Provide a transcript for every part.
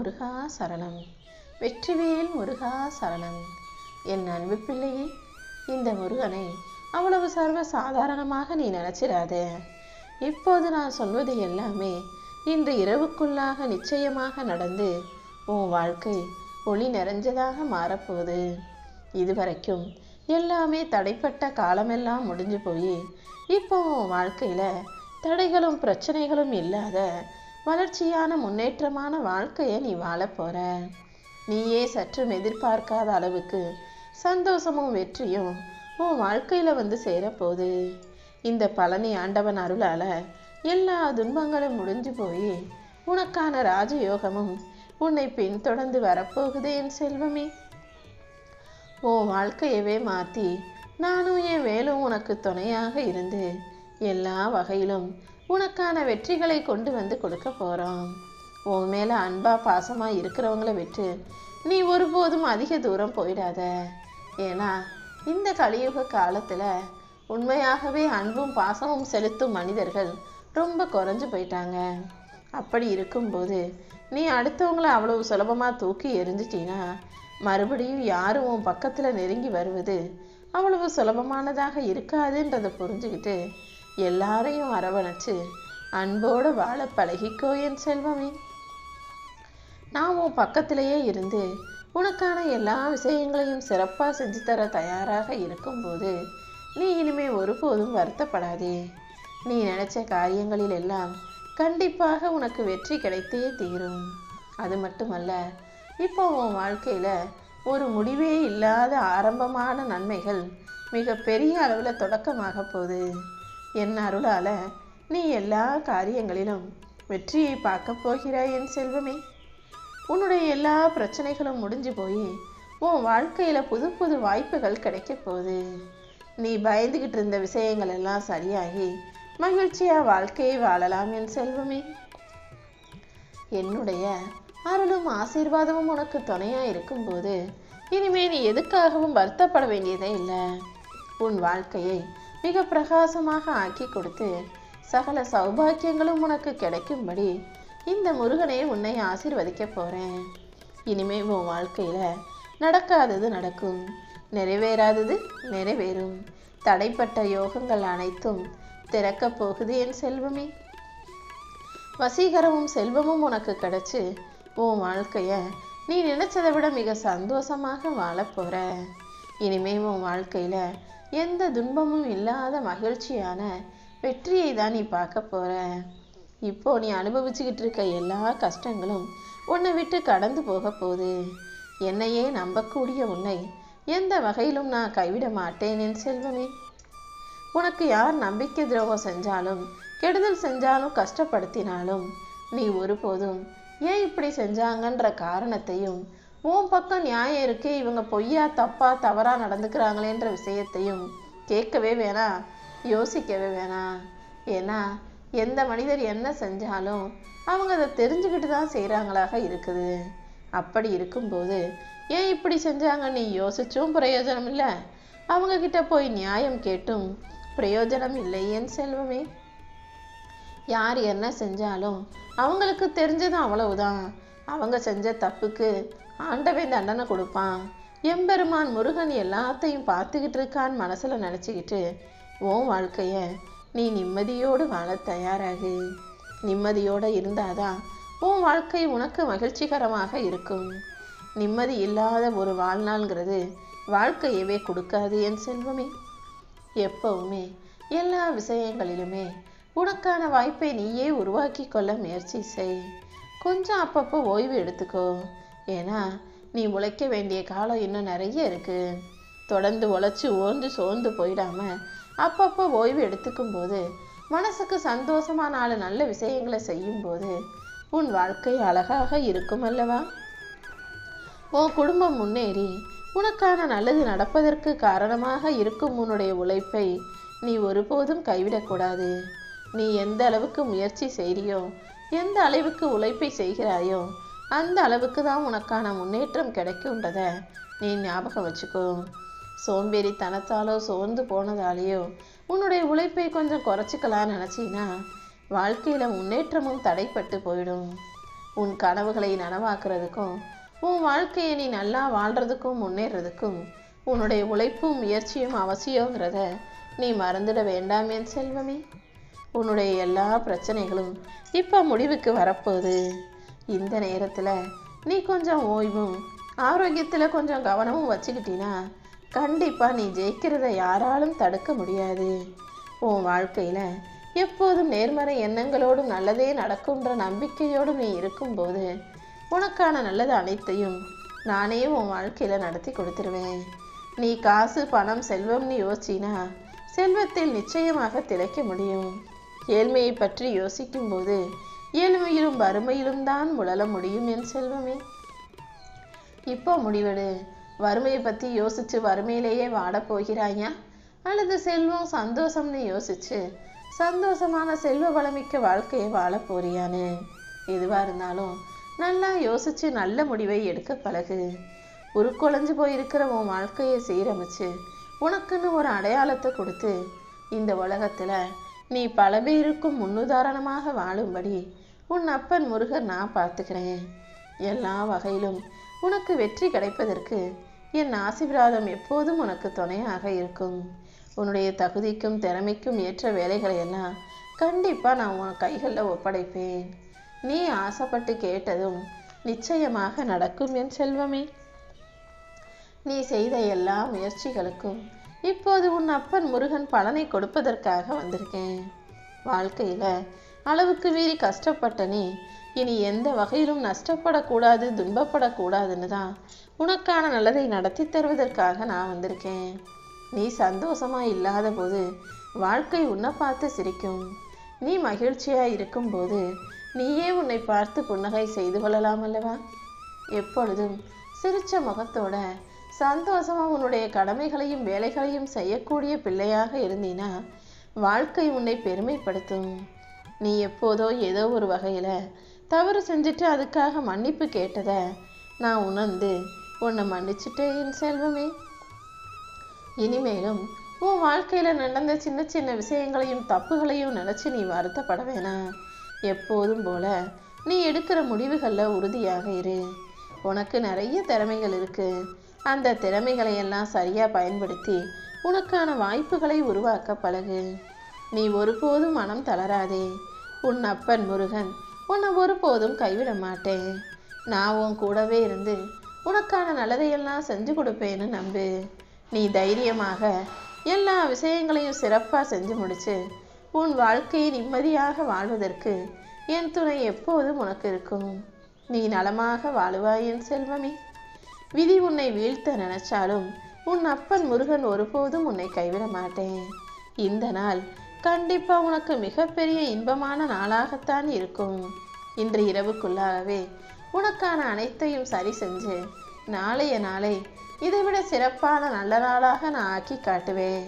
முருகா சரணம். வெற்றிவேல் முருகா சரணம். என் அன்பு பிள்ளையே இந்த முருகனை அவ்வளவு சர்வ சாதாரணமாக நீ நினைச்சிடாத இப்போது நான் சொல்வது எல்லாமே இன்று இரவுக்குள்ளாக நிச்சயமாக நடந்து உன் வாழ்க்கை ஒளி நிறைஞ்சதாக மாறப்போகுது. இதுவரைக்கும் எல்லாமே தடைப்பட்ட காலமெல்லாம் முடிஞ்சு போய் இப்போ உன் வாழ்க்கையில தடைகளும் பிரச்சனைகளும் இல்லாத வளர்ச்சியான முன்னேற்றமான வாழ்க்கையை நீ வாழப்போற நீயே சற்றும் எதிர்பார்க்காத அளவுக்கு சந்தோஷமும் வெற்றியும் உன் வாழ்க்கையில் வந்து சேரப்போகுது இந்த பழனி ஆண்டவன் அருளால எல்லா துன்பங்களும் முடிஞ்சு போய் உனக்கான ராஜயோகமும் உன்னை பின்தொடர்ந்து வரப்போகுது என் செல்வமே. உன் வாழ்க்கையவே மாற்றி நானும் என் வேலும் உனக்கு துணையாக இருந்து எல்லா வகையிலும் உனக்கான வெற்றிகளை கொண்டு வந்து கொடுக்க போகிறோம் உன் மேலே அன்பா பாசமாக இருக்கிறவங்கள விட்டு நீ ஒருபோதும் அதிக தூரம் போயிடாத. ஏன்னா இந்த கலியுக காலத்தில் உண்மையாகவே அன்பும் பாசமும் செலுத்தும் மனிதர்கள் ரொம்ப குறைஞ்சு போயிட்டாங்க. அப்படி இருக்கும்போது நீ அடுத்தவங்கள அவ்வளவு சுலபமாக தூக்கி எறிஞ்சிட்டீன்னா மறுபடியும் யாரும் உன் பக்கத்தில் நெருங்கி வருவது அவ்வளவு சுலபமானதாக இருக்காதுன்றதை புரிஞ்சுக்கிட்டு எல்லாரையும் அரவணைச்சு அன்போடு வாழ பழகிக்கோ என் செல்வமே. நான் உன் பக்கத்திலேயே இருந்து உனக்கான எல்லா விஷயங்களையும் சிறப்பாக செஞ்சு தர தயாராக இருக்கும்போது நீ இனிமே ஒருபோதும் வருத்தப்படாதே. நீ நினைச்ச காரியங்களில் எல்லாம் கண்டிப்பாக உனக்கு வெற்றி கிடைத்தே தீரும். அது மட்டுமல்ல இப்போ உன் வாழ்க்கையில ஒரு முடிவே இல்லாத ஆரம்பமான நன்மைகள் மிக பெரிய அளவில் தொடக்கமாக போகுது. என் அருளால் நீ எல்லா காரியங்களிலும் வெற்றியை பார்க்க போகிறாய் என் செல்வமே. உன்னுடைய எல்லா பிரச்சனைகளும் முடிஞ்சு போய் உன் வாழ்க்கையில் புது புது வாய்ப்புகள் கிடைக்க போகுது. நீ பயந்துகிட்டு இருந்த விஷயங்கள் எல்லாம் சரியாகி மகிழ்ச்சியாக வாழ்க்கையை வாழலாம் என் செல்வமே. என்னுடைய அருளும் ஆசீர்வாதமும் உனக்கு துணையாக இருக்கும்போது இனிமே நீ எதுக்காகவும் வருத்தப்பட வேண்டியதே இல்லை. உன் வாழ்க்கையை மிக பிரகாசமாக ஆக்கி கொடுத்து சகல சௌபாக்கியங்களும் உனக்கு கிடைக்கும்படி இந்த முருகனே உன்னை ஆசிர்வதிக்க போறேன். இனிமே உன் வாழ்க்கையில நடக்காதது நடக்கும். நிறைவேறாதது நிறைவேறும். தடைப்பட்ட யோகங்கள் அனைத்தும் திறக்கப் போகுது என் செல்வமே. வசீகரமும் செல்வமும் உனக்கு கிடைச்சு உன் வாழ்க்கையை நீ நினைச்சதை விட மிக சந்தோஷமாக வாழப் போற. இனிமே உன் வாழ்க்கையில எந்த துன்பமும் இல்லாத மகிழ்ச்சியான வெற்றியை தான் நீ பார்க்க போற. இப்போ நீ அனுபவிச்சுக்கிட்டு இருக்க எல்லா கஷ்டங்களும் உன்னை விட்டு கடந்து போக போகுது. என்னையே நம்பக்கூடிய உன்னை எந்த வகையிலும் நான் கைவிட மாட்டேன் என் செல்வமே. உனக்கு யார் நம்பிக்கை துரோகம் செஞ்சாலும் கெடுதல் செஞ்சாலும் கஷ்டப்படுத்தினாலும் நீ ஒருபோதும் ஏன் இப்படி செஞ்சாங்கன்ற காரணத்தையும் உன் பக்கம் நியாயம் இருக்கு இவங்க பொய்யா தப்பா தவறா நடந்துக்கிறாங்களேன்ற விஷயத்தையும் கேட்கவே வேணாம் யோசிக்கவே வேணாம் ஏன்னா எந்த மனிதர் என்ன செஞ்சாலும் அவங்க அதை தெரிஞ்சுக்கிட்டு தான் செய்கிறாங்களாக இருக்குது. அப்படி இருக்கும்போது ஏன் இப்படி செஞ்சாங்க நீ யோசிச்சும் பிரயோஜனம் இல்லை. அவங்க கிட்ட போய் நியாயம் கேட்டும் பிரயோஜனம் இல்லை என் செல்வமே. யார் என்ன செஞ்சாலும் அவங்களுக்கு தெரிஞ்சது அவ்வளவுதான். அவங்க செஞ்ச தப்புக்கு ஆண்டவன் தண்டனை கொடுப்பான். எம்பெருமான் முருகன் எல்லாத்தையும் பார்த்துக்கிட்டு இருக்கான்னு மனசில் நினச்சிக்கிட்டு உன் வாழ்க்கைய நீ நிம்மதியோடு வாழ தயாராகு. நிம்மதியோடு இருந்தாதான் உன் வாழ்க்கை உனக்கு மகிழ்ச்சிகரமாக இருக்கும். நிம்மதி இல்லாத ஒரு வாழ்நாள்ங்கிறது வாழ்க்கையவே கொடுக்காது என் செல்வமே. எப்பவுமே எல்லா விஷயங்களிலுமே உனக்கான வாய்ப்பை நீயே உருவாக்கி கொள்ள முயற்சி செய். கொஞ்சம் அப்பப்போ ஓய்வு எடுத்துக்கோ. ஏன்னா நீ உழைக்க வேண்டிய காலம் இன்னும் நிறைய இருக்கு. தொடர்ந்து உழைச்சி ஓர்ந்து சோர்ந்து போயிடாம அப்பப்போ ஓய்வு எடுத்துக்கும் போது மனசுக்கு சந்தோஷமா நாலு நல்ல விஷயங்களை செய்யும் போது உன் வாழ்க்கை அழகாக இருக்கும் அல்லவா? உன் குடும்பம் முன்னேறி உனக்கான நல்லது நடப்பதற்கு காரணமாக இருக்கும் உன்னுடைய உழைப்பை நீ ஒருபோதும் கைவிடக்கூடாது. நீ எந்த அளவுக்கு முயற்சி செய்கிறியோ எந்த அளவுக்கு உழைப்பை செய்கிறாயோ அந்த அளவுக்கு தான் உனக்கான முன்னேற்றம் கிடைக்கும்ன்றத நீ ஞாபகம் வச்சுக்கோ. சோம்பேறித்தனத்தாலோ சோர்ந்து போனதாலேயோ உன்னுடைய உழைப்பை கொஞ்சம் குறைச்சிக்கலாம்னு நினச்சின்னா வாழ்க்கையில் முன்னேற்றமும் தடைப்பட்டு போயிடும். உன் கனவுகளை நனவாக்குறதுக்கும் உன் வாழ்க்கையை நீ நல்லா வாழ்கிறதுக்கும் முன்னேறதுக்கும் உன்னுடைய உழைப்பும் முயற்சியும் அவசியங்கிறத நீ மறந்துட வேண்டாம் என் செல்வமே. உன்னுடைய எல்லா பிரச்சனைகளும் இப்போ முடிவுக்கு வரப்போகுது. இந்த நேரத்தில் நீ கொஞ்சம் ஓய்வும் ஆரோக்கியத்தில் கொஞ்சம் கவனமும் வச்சுக்கிட்டீன்னா கண்டிப்பாக நீ ஜெயிக்கிறத யாராலும் தடுக்க முடியாது. உன் வாழ்க்கையில் எப்போதும் நேர்மறை எண்ணங்களோடும் நல்லதே நடக்கும்ன்ற நம்பிக்கையோடும் நீ இருக்கும்போது உனக்கான நல்லது அனைத்தையும் நானே உன் வாழ்க்கையில் நடத்தி கொடுத்துருவேன். நீ காசு பணம் செல்வம்னு யோசிச்சினா செல்வத்தில் நிச்சயமாக திளைக்க முடியும். ஏழ்மையை பற்றி யோசிக்கும்போது வறுமையிலும் தான் முழல முடியும் என் செல்வமே. இப்போ முடிவெடு. வறுமையை பற்றி யோசிச்சு வறுமையிலேயே வாடப் போகிறாயா? அல்லது செல்வம் சந்தோஷம்னு யோசிச்சு சந்தோஷமான செல்வ வளமிக்க வாழ்க்கையை வாழ போறியான்னு எதுவாக இருந்தாலும் நல்லா யோசிச்சு நல்ல முடிவை எடுக்க பழகு. உருக்குலைஞ்சு போயிருக்கிற உன் வாழ்க்கையை சீரமைச்சு உனக்குன்னு ஒரு அடையாளத்தை கொடுத்து இந்த உலகத்தில் நீ பல பேருக்கும் முன்னுதாரணமாக வாழும்படி உன் அப்பன் முருகன் நான் பார்த்துக்கிறேன். எல்லா வகையிலும் உனக்கு வெற்றி கிடைப்பதற்கு என் ஆசீர்வாதம் எப்போதும் உனக்கு துணையாக இருக்கும். உன்னுடைய தகுதிக்கும் திறமைக்கும் ஏற்ற வேலைகளை எல்லாம் கண்டிப்பாக நான் உன் கைகளில் ஒப்படைப்பேன். நீ ஆசைப்பட்டு கேட்டதும் நிச்சயமாக நடக்கும் என் செல்வமே. நீ செய்த எல்லா முயற்சிகளுக்கும் இப்போது உன் அப்பன் முருகன் பலனை கொடுப்பதற்காக வந்திருக்கேன். வாழ்க்கையில் அளவுக்கு மீறி கஷ்டப்பட்டனே இனி எந்த வகையிலும் நஷ்டப்படக்கூடாது துன்பப்படக்கூடாதுன்னு தான் உனக்கான நல்லதை நடத்தி தருவதற்காக நான் வந்திருக்கேன். நீ சந்தோஷமா இல்லாத போது வாழ்க்கை உன்னை பார்த்து சிரிக்கும். நீ மகிழ்ச்சியா இருக்கும்போது நீயே உன்னை பார்த்து புன்னகை செய்து கொள்ளலாம் அல்லவா? எப்பொழுதும் சிரிச்ச முகத்தோட சந்தோஷமா உன்னுடைய கடமைகளையும் வேலைகளையும் செய்யக்கூடிய பிள்ளையாக இருந்தீனா வாழ்க்கை உன்னை பெருமைப்படுத்தும். நீ எப்போதோ ஏதோ ஒரு வகையில் தவறு செஞ்சுட்டு அதுக்காக மன்னிப்பு கேட்டதை நான் உணர்ந்து உன்னை மன்னிச்சுட்டேன் என் செல்வமே. இனிமேலும் உன் வாழ்க்கையில் நடந்த சின்ன சின்ன விஷயங்களையும் தப்புகளையும் நினச்சி நீ வருத்தப்பட வேணாம். எப்போதும் போல நீ எடுக்கிற முடிவுகளில் உறுதியாக இரு. உனக்கு நிறைய திறமைகள் இருக்குது அந்த திறமைகளை எல்லாம் சரியாக பயன்படுத்தி உனக்கான வாய்ப்புகளை உருவாக்க பழகு. நீ ஒருபோதும் மனம் தளராதே. உன் அப்பன் முருகன் உன்னை ஒருபோதும் கைவிட மாட்டேன். நான் உன் கூடவே இருந்து உனக்கான நல்லதையெல்லாம் செஞ்சு கொடுப்பேன்னு நம்பு. நீ தைரியமாக எல்லா விஷயங்களையும் சிறப்பாக செஞ்சு முடிச்சு உன் வாழ்க்கையை நிம்மதியாக வாழ்வதற்கு என் துணை எப்போதும் உனக்கு இருக்கும். நீ நலமாக வாழுவாய் என் செல்வமே. விதி உன்னை வீழ்த்த நினைச்சாலும் உன் அப்பன் முருகன் ஒருபோதும் உன்னை கைவிட மாட்டேன். இந்த நாள் கண்டிப்பாக உனக்கு மிகப்பெரிய இன்பமான நாளாகத்தான் இருக்கும். இன்று இரவுக்குள்ளாகவே உனக்கான அனைத்தையும் சரி செஞ்சு நாளைய நாளை இதைவிட சிறப்பான நல்ல நாளாக நான் ஆக்கி காட்டுவேன்.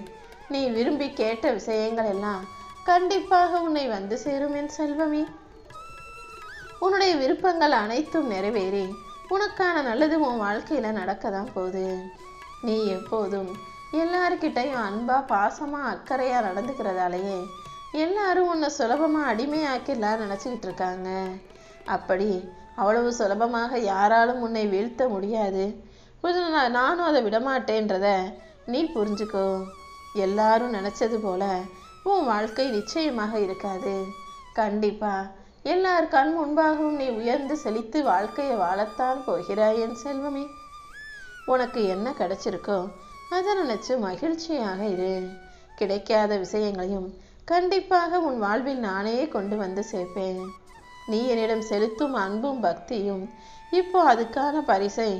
நீ விரும்பி கேட்ட விஷயங்கள் எல்லாம் கண்டிப்பாக உன்னை வந்து சேரும் என் செல்வமே. உன்னுடைய விருப்பங்கள் அனைத்தும் நிறைவேறி உனக்கான நல்லது உன் வாழ்க்கையில் நடக்க தான் போகுது. நீ எப்போதும் எல்லாருக்கிட்டையும் அன்பாக பாசமாக அக்கறையாக நடந்துக்கிறதாலேயே எல்லாரும் உன்னை சுலபமா அடிமையாக்கிடலாம் நினச்சிக்கிட்டு இருக்காங்க. அப்படி அவ்வளவு சுலபமாக யாராலும் உன்னை வீழ்த்த முடியாது. கொஞ்சம் நான் நானும் அதை விடமாட்டேன்றத நீ புரிஞ்சுக்கோ. எல்லாரும் நினச்சது போல உன் வாழ்க்கை நிச்சயமாக இருக்காது. கண்டிப்பா எல்லார் கண் முன்பாகவும் நீ உயர்ந்து செழித்து வாழ்க்கையை வாழத்தான் போகிறாய் என் செல்வமே. உனக்கு என்ன கிடைச்சிருக்கோ அதை நினைச்சு மகிழ்ச்சியாக இரு. கிடைக்காத விஷயங்களையும் கண்டிப்பாக உன் வாழ்வில் நானே கொண்டு வந்து சேர்ப்பேன். நீ என்னிடம் செலுத்தும் அன்பும் பக்தியும் இப்போ அதுக்கான பரிசை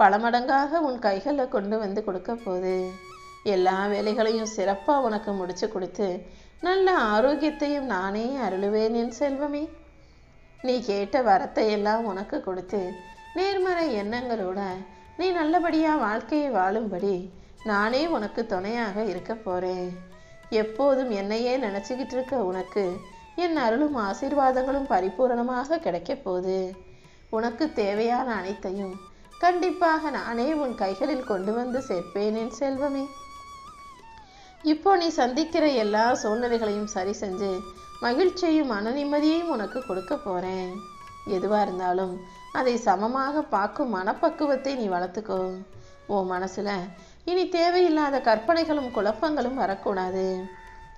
பல மடங்காக உன் கைகளில் கொண்டு வந்து கொடுக்க போகுது. எல்லா வேலைகளையும் சிறப்பாக உனக்கு முடிச்சு கொடுத்து நல்ல ஆரோக்கியத்தையும் நானே அருளுவேன் என் செல்வமே. நீ கேட்ட வரத்தை எல்லாம் உனக்கு கொடுத்து நேர்மறை எண்ணங்களோட நீ நல்லபடியாக வாழ்க்கையை வாழும்படி நானே உனக்கு துணையாக இருக்க போறேன். எப்போதும் என்னையே நினச்சிக்கிட்டு இருக்க உனக்கு என் அருளும் ஆசீர்வாதங்களும் பரிபூரணமாக கிடைக்க போகுது. உனக்கு தேவையான அனைத்தையும் கண்டிப்பாக நானே உன் கைகளில் கொண்டு வந்து சேர்ப்பேன் என் செல்வமே. இப்போ நீ சந்திக்கிற எல்லா சூழ்நிலைகளையும் சரி செஞ்சு மகிழ்ச்சியையும் மன நிம்மதியையும் உனக்கு கொடுக்க போறேன். எதுவாக இருந்தாலும் அதை சமமாக பார்க்கும் மனப்பக்குவத்தை நீ வளர்த்துக்கோ. உன் மனசுல இனி தேவையில்லாத கற்பனைகளும் குழப்பங்களும் வரக்கூடாது.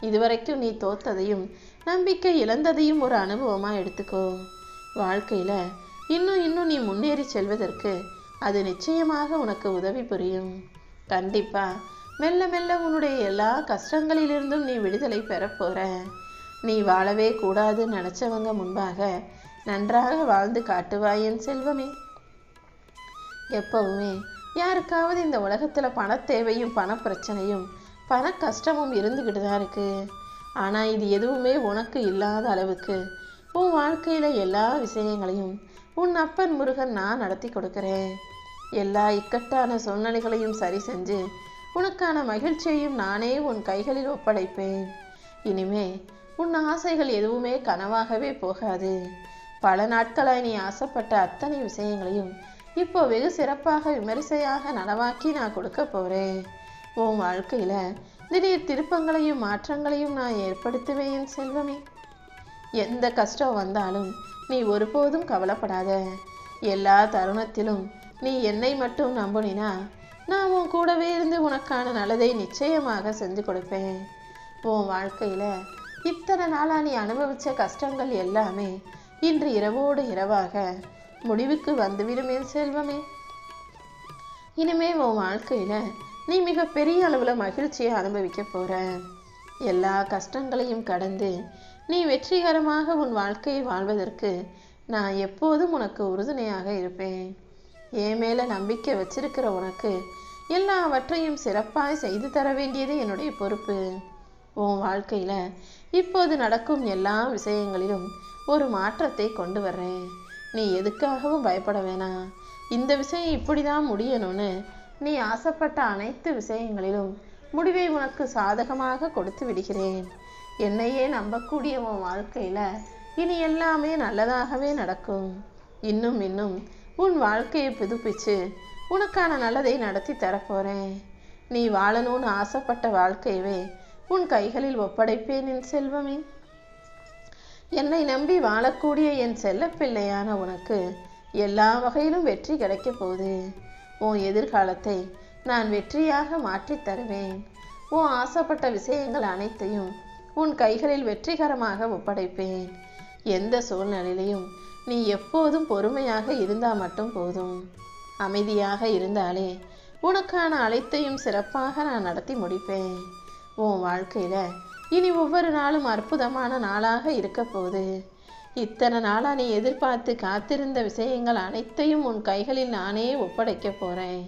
இதுவரைக்கும் நீ தோத்ததையும் நம்பிக்கை இழந்ததையும் ஒரு அனுபவமாக எடுத்துக்கோ. வாழ்க்கையில் இன்னும் இன்னும் நீ முன்னேறி செல்வதற்கு அது நிச்சயமாக உனக்கு உதவி புரியும். கண்டிப்பாக மெல்ல மெல்ல உன்னுடைய எல்லா கஷ்டங்களிலிருந்தும் நீ விடுதலை பெறப்போற நீ வாழவே கூடாதுன்னு நினச்சவங்க முன்பாக நன்றாக வாழ்ந்து காட்டுவாய் என் செல்வமே. எப்பவுமே யாருக்காவது இந்த உலகத்தில் பண தேவையும் பண பிரச்சனையும் பண கஷ்டமும் இருந்துக்கிட்டு தான் இருக்குது ஆனால் இது எதுவுமே உனக்கு இல்லாத அளவுக்கு உன் வாழ்க்கையில் எல்லா விஷயங்களையும் உன் அப்பன் முருகன் நான் நடத்தி கொடுக்குறேன். எல்லா இக்கட்டான சூழ்நிலைகளையும் சரி செஞ்சு உனக்கான மகிழ்ச்சியையும் நானே உன் கைகளில் ஒப்படைப்பேன். இனிமே உன் ஆசைகள் எதுவுமே கனவாகவே போகாது. பல நாட்களாய் நீ ஆசைப்பட்ட அத்தனை விஷயங்களையும் இப்போ வெகு சிறப்பாக விமரிசையாக நனவாக்கி நான் கொடுக்க போகிறேன் உன் வாழ்க்கையில் திடீர் திருப்பங்களையும் மாற்றங்களையும் நான் ஏற்படுத்துவேன் என் செல்வமே. எந்த கஷ்டம் வந்தாலும் நீ ஒருபோதும் கவலைப்படாத. எல்லா தருணத்திலும் நீ என்னை மட்டும் நம்புனினா நான் உன் கூடவே இருந்து உனக்கான நல்லதை நிச்சயமாக செஞ்சு கொடுப்பேன். உன் வாழ்க்கையில் இத்தனை நாளாக நீ அனுபவித்த கஷ்டங்கள் எல்லாமே இன்று இரவோடு இரவாக முடிவுக்கு வந்துவிடும் என் செல்வமே. இனிமே உன் வாழ்க்கையில நீ மிக பெரிய அளவுல மகிழ்ச்சியை அனுபவிக்க போற. எல்லா கஷ்டங்களையும் கடந்து நீ வெற்றிகரமாக உன் வாழ்க்கையை வாழ்வதற்கு நான் எப்போதும் உனக்கு உறுதுணையாக இருப்பேன். என் மேல நம்பிக்கை வச்சிருக்கிற உனக்கு எல்லாவற்றையும் சிறப்பாய் செய்து தர வேண்டியது என்னுடைய பொறுப்பு. உன் வாழ்க்கையில இப்போது நடக்கும் எல்லா விஷயங்களிலும் ஒரு மாற்றத்தை கொண்டு வர்றேன். நீ எதுக்காகவும் பயப்பட வேணாம். இந்த விஷயம் இப்படி தான் முடியணும்னு நீ ஆசைப்பட்ட அனைத்து விஷயங்களிலும் முடிவை உனக்கு சாதகமாக கொடுத்து விடுகிறேன். என்னையே நம்பக்கூடிய உன் வாழ்க்கையில் இனி எல்லாமே நல்லதாகவே நடக்கும். இன்னும் இன்னும் உன் வாழ்க்கையை புதுப்பிச்சு உனக்கான நல்லதை நடத்தி தரப்போறேன். நீ வாழணும்னு ஆசைப்பட்ட வாழ்க்கையவே உன் கைகளில் ஒப்படைப்பேன் என் செல்வமே. என்னை நம்பி வாழக்கூடிய என் செல்லப்பிள்ளையான உனக்கு எல்லா வகையிலும் வெற்றி கிடைக்கப் போகுது. உன் எதிர்காலத்தை நான் வெற்றியாக மாற்றித் தருவேன். உன் ஆசைப்பட்ட விஷயங்கள் அனைத்தையும் உன் கைகளில் வெற்றிகரமாக ஒப்படைப்பேன். எந்த சூழ்நிலையிலையும் நீ எப்போதும் பொறுமையாக இருந்தால் மட்டும் போதும். அமைதியாக இருந்தாலே உனக்கான அனைத்தையும் சிறப்பாக நான் நடத்தி முடிப்பேன். உன் வாழ்க்கையில் இனி ஒவ்வொரு நாளும் அற்புதமான நாளாக இருக்க போகுது. இத்தனை நாளா நீ எதிர்பார்த்து காத்திருந்த விஷயங்கள் அனைத்தையும் உன் கைகளில் நானே ஒப்படைக்க போறேன்.